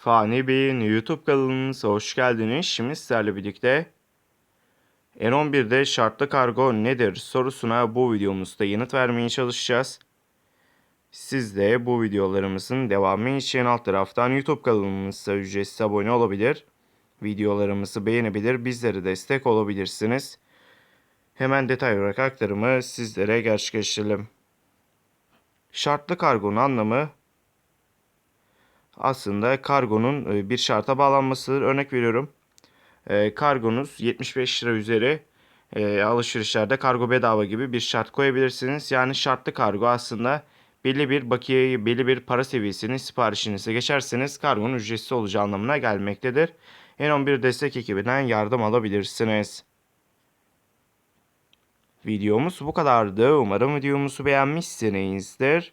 Fani Bey'in YouTube kanalınıza hoş geldiniz. Şimdi sizlerle birlikte N11'de şartlı kargo nedir sorusuna bu videomuzda yanıt vermeye çalışacağız. Siz de bu videolarımızın devamı için alt taraftan YouTube kanalımıza ücretsiz abone olabilir. Videolarımızı beğenebilir, bizlere destek olabilirsiniz. Hemen detay olarak aktarımı sizlere gerçekleştirelim. Şartlı kargonun anlamı aslında kargonun e, bir şarta bağlanmasıdır. Örnek veriyorum. E, Kargonuz 75 lira üzeri e, alışverişlerde kargo bedava gibi bir şart koyabilirsiniz. Yani şartlı kargo aslında belli bir bakiyeyi, belli bir para seviyesini siparişinize geçerseniz kargonun ücretsiz olacağı anlamına gelmektedir. N11 destek ekibinden yardım alabilirsiniz. Videomuz bu kadardı. Umarım videomuzu beğenmişsinizdir.